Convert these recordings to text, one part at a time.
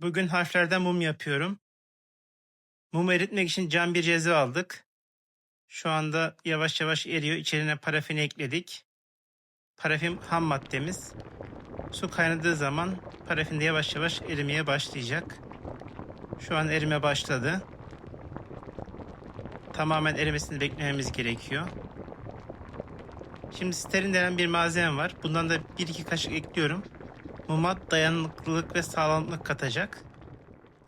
Bugün harflerden mum yapıyorum. Mumu eritmek için cam bir cezve aldık. Şu anda yavaş yavaş eriyor. İçerine parafin ekledik. Parafin ham maddemiz. Su kaynadığı zaman parafin de yavaş yavaş erimeye başlayacak. Şu an erime başladı. Tamamen erimesini beklememiz gerekiyor. Şimdi sterin denen bir malzeme var. Bundan da 1-2 kaşık ekliyorum. Muma dayanıklılık ve sağlamlık katacak.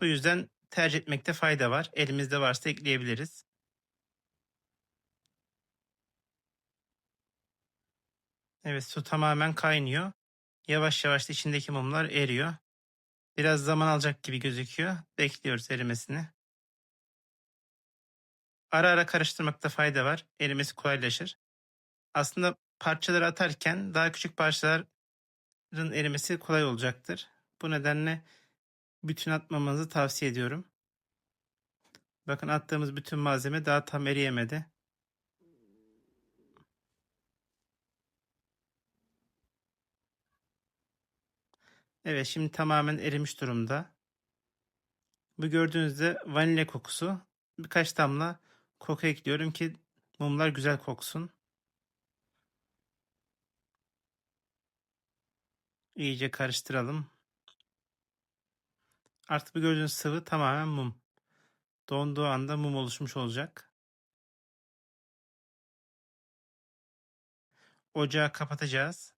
Bu yüzden tercih etmekte fayda var. Elimizde varsa ekleyebiliriz. Evet su tamamen kaynıyor. Yavaş yavaş da içindeki mumlar eriyor. Biraz zaman alacak gibi gözüküyor. Bekliyoruz erimesini. Ara ara karıştırmakta fayda var. Erimesi kolaylaşır. Aslında parçaları atarken daha küçük parçaların erimesi kolay olacaktır. Bu nedenle bütün atmamanızı tavsiye ediyorum. Bakın attığımız bütün malzeme daha tam eriyemedi. Evet şimdi tamamen erimiş durumda. Bu gördüğünüzde vanilya kokusu. Birkaç damla koku ekliyorum ki mumlar güzel koksun. İyice karıştıralım. Artık bu gördüğünüz sıvı tamamen mum. Donduğu anda mum oluşmuş olacak. Ocağı kapatacağız.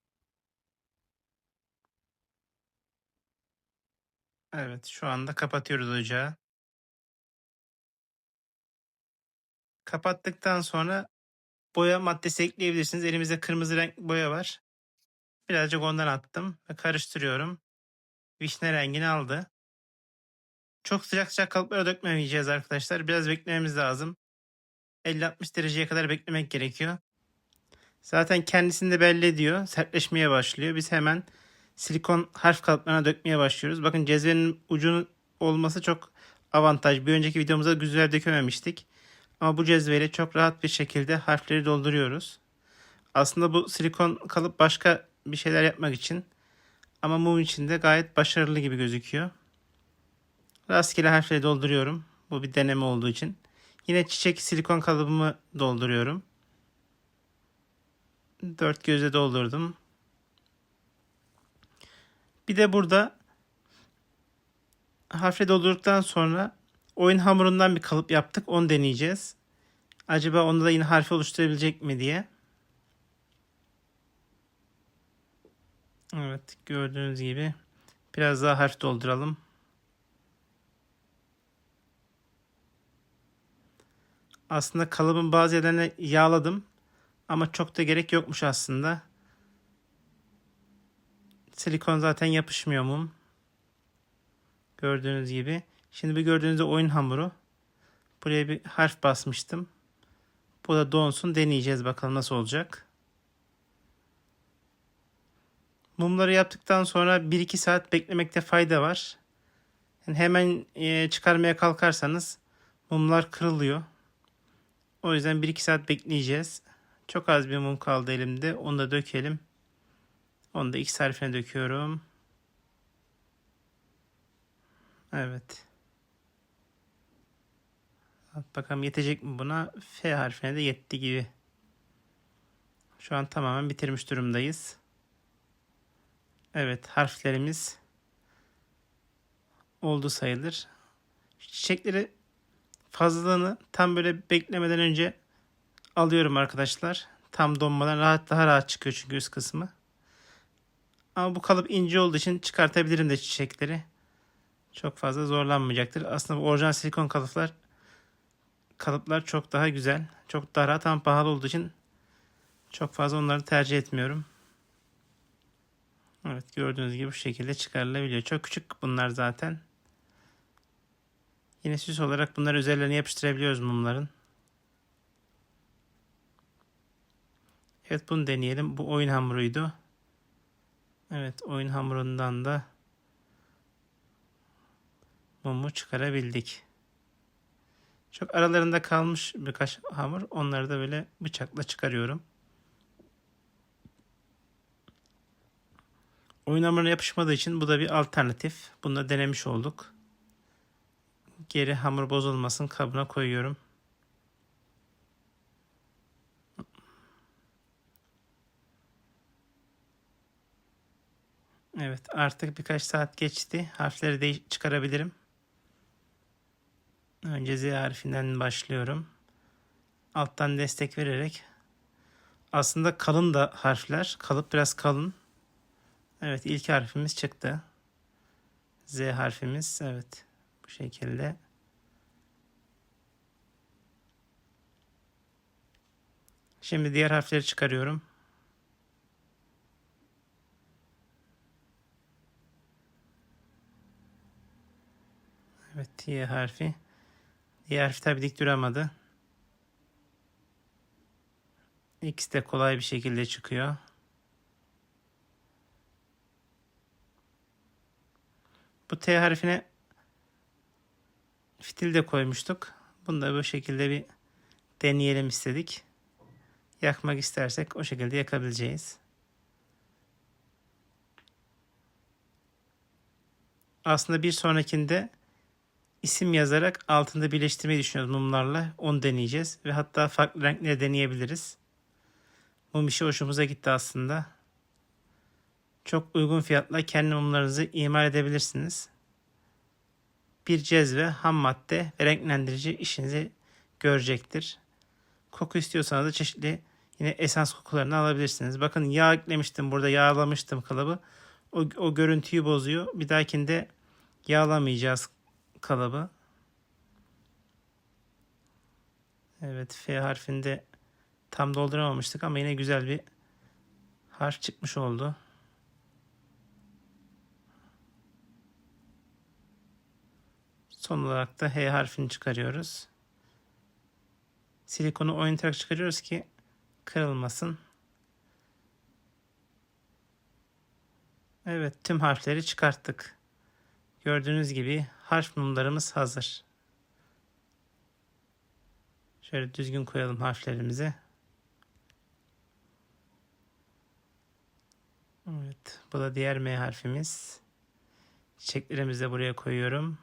Evet, şu anda kapatıyoruz ocağı. Kapattıktan sonra boya maddesi ekleyebilirsiniz. Elimizde kırmızı renk boya var. Birazcık ondan attım ve karıştırıyorum. Vişne rengini aldı. Çok sıcak sıcak kalıplara dökmemeyeceğiz arkadaşlar. Biraz beklememiz lazım. 50-60 dereceye kadar beklemek gerekiyor. Zaten kendisini de belli ediyor. Sertleşmeye başlıyor. Biz hemen silikon harf kalıplarına dökmeye başlıyoruz. Bakın cezvenin ucunun olması çok avantaj. Bir önceki videomuzda güzel dökememiştik. Ama bu cezveyle çok rahat bir şekilde harfleri dolduruyoruz. Aslında bu silikon kalıp başka bir şeyler yapmak için ama mum için de gayet başarılı gibi gözüküyor. Rastgele harfleri dolduruyorum. Bu bir deneme olduğu için. Yine çiçek silikon kalıbımı dolduruyorum. Dört göze doldurdum. Bir de burada harfleri doldurduktan sonra oyun hamurundan bir kalıp yaptık. Onu deneyeceğiz. Acaba onda da yine harfi oluşturabilecek mi diye. Evet gördüğünüz gibi biraz daha harf dolduralım. Aslında kalıbın bazı yerlerine yağladım. Ama çok da gerek yokmuş aslında. Silikon zaten yapışmıyor mum. Gördüğünüz gibi. Şimdi bir gördüğünüzde oyun hamuru. Buraya bir harf basmıştım. Bu da donsun deneyeceğiz bakalım nasıl olacak. Mumları yaptıktan sonra 1-2 saat beklemekte fayda var. Yani hemen e, çıkarmaya kalkarsanız mumlar kırılıyor. O yüzden 1-2 saat bekleyeceğiz. Çok az bir mum kaldı elimde. Onu da dökelim. Onu da X harfine döküyorum. Evet. Bakalım yetecek mi buna? F harfine de yetti gibi. Şu an tamamen bitirmiş durumdayız. Evet harflerimiz oldu sayılır. Çiçekleri fazlalığını tam böyle beklemeden önce alıyorum arkadaşlar. Tam donmadan rahat daha rahat çıkıyor çünkü üst kısmı. Ama bu kalıp ince olduğu için çıkartabilirim de çiçekleri. Çok fazla zorlanmayacaktır. Aslında bu orijinal silikon kalıplar kalıplar çok daha güzel. Çok daha rahat ama pahalı olduğu için çok fazla onları tercih etmiyorum. Evet gördüğünüz gibi bu şekilde çıkarılabiliyor. Çok küçük bunlar zaten. Yine süs olarak bunları üzerlerine yapıştırabiliyoruz mumların. Evet bunu deneyelim. Bu oyun hamuruydu. Evet oyun hamurundan da mumu çıkarabildik. Çok aralarında kalmış birkaç hamur. Onları da böyle bıçakla çıkarıyorum. Oyun hamuruna yapışmadığı için bu da bir alternatif. Bunu da denemiş olduk. Geri hamur bozulmasın kabına koyuyorum. Evet artık birkaç saat geçti. Harfleri de çıkarabilirim. Önce Z harfinden başlıyorum. Alttan destek vererek. Aslında kalın da harfler. Kalıp biraz kalın. Evet ilk harfimiz çıktı. Z harfimiz. Evet bu şekilde. Şimdi diğer harfleri çıkarıyorum. Evet Y harfi. Diğer harfi tabi dik duramadı. X de kolay bir şekilde çıkıyor. Bu T harfine fitil de koymuştuk. Bunu da bu şekilde bir deneyelim istedik. Yakmak istersek o şekilde yakabileceğiz. Aslında bir sonrakinde isim yazarak altında birleştirmeyi düşünüyoruz mumlarla. Onu deneyeceğiz ve hatta farklı renkleri deneyebiliriz. Mum işi hoşumuza gitti aslında. Çok uygun fiyatla kendi mumlarınızı imal edebilirsiniz. Bir cezve, ham madde ve renklendirici işinizi görecektir. Koku istiyorsanız da çeşitli yine esans kokularını alabilirsiniz. Bakın yağ eklemiştim burada yağlamıştım kalıbı. O, o görüntüyü bozuyor. Bir dahakinde yağlamayacağız kalıbı. Evet F harfinde tam dolduramamıştık ama yine güzel bir harf çıkmış oldu. Son olarak da H harfini çıkarıyoruz. Silikonu oynatarak çıkarıyoruz ki kırılmasın. Evet tüm harfleri çıkarttık. Gördüğünüz gibi harf mumlarımız hazır. Şöyle düzgün koyalım harflerimizi. Evet, bu da diğer M harfimiz. Çiçeklerimizi de buraya koyuyorum.